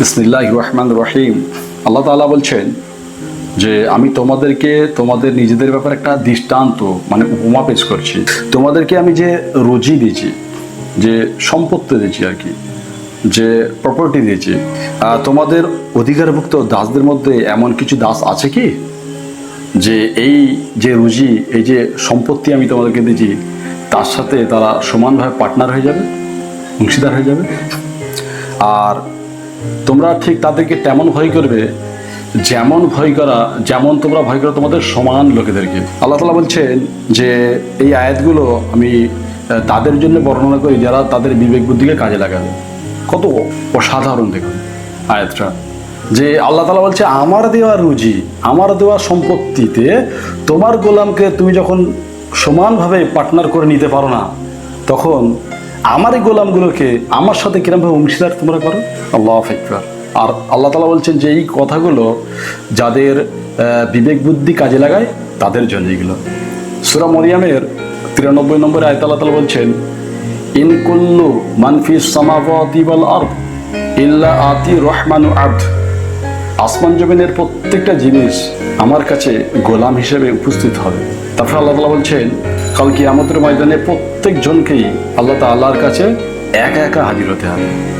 বিসমিল্লাহ রহমান রহিম আল্লাহ তাআলা বলছেন যে, আমি তোমাদেরকে, তোমাদের নিজেদের ব্যাপারে একটা দৃষ্টান্ত মানে উপমা পেশ করছি। তোমাদেরকে আমি যে রুজি দিয়েছি, যে সম্পত্তি দিয়েছি আর কি, যে প্রপার্টি দিয়েছি তোমাদের অধিকারভুক্ত দাসদের মধ্যে এমন কিছু দাস আছে কি? যে এই যে রুজি, এই যে সম্পত্তি আমি তোমাদেরকে দিয়েছি, তার সাথে তারা সমানভাবে পার্টনার হয়ে যাবে, অংশীদার হয়ে যাবে। আর তোমরা ঠিক তাদেরকে তেমন ভয় করবে, যেমন ভয় করা, যেমন তোমরা ভয় করো তোমাদের সমান লোকেদেরকে। আল্লাহ তালা বলছেন যে, এই আয়াতগুলো আমি তাদের জন্য বর্ণনা করি যারা তাদের বিবেক বুদ্ধিকে কাজে লাগাবে। কত অসাধারণ দেখুন আয়াতটা। যে আল্লাহ তালা বলছে, আমার দেওয়া রুজি, আমার দেওয়া সম্পত্তিতে তোমার গোলামকে তুমি যখন সমানভাবে পার্টনার করে নিতে পারো না, তখন আমার এই গোলামগুলোকে আমার সাথে কিরমভাবে অংশীদার তোমরা করো? আল্লাহ ফেকবার আর আল্লাহ তালা বলছেন যে এই কথাগুলো যাদের বিবেক বুদ্ধি কাজে লাগায়, তাদের জন্য এগুলো। সুরা মরিয়ামের তিরানব্বই নম্বরে আয়ত আল্লাহ তালা বলছেন, ইন কুল্লু মানফি সামাওয়াতি আরদ ইল্লা আতি রহমানু আব্দ। আসমান জমিনের প্রত্যেকটা জিনিস আমার কাছে গোলাম হিসেবে উপস্থিত হবে। তারপর আল্লাহ তালা বলছেন কাল কি আমাদের ময়দানে প্রত্যেকজনকেই আল্লাহ তাল্লাহর কাছে একা একা হাজির হতে হবে।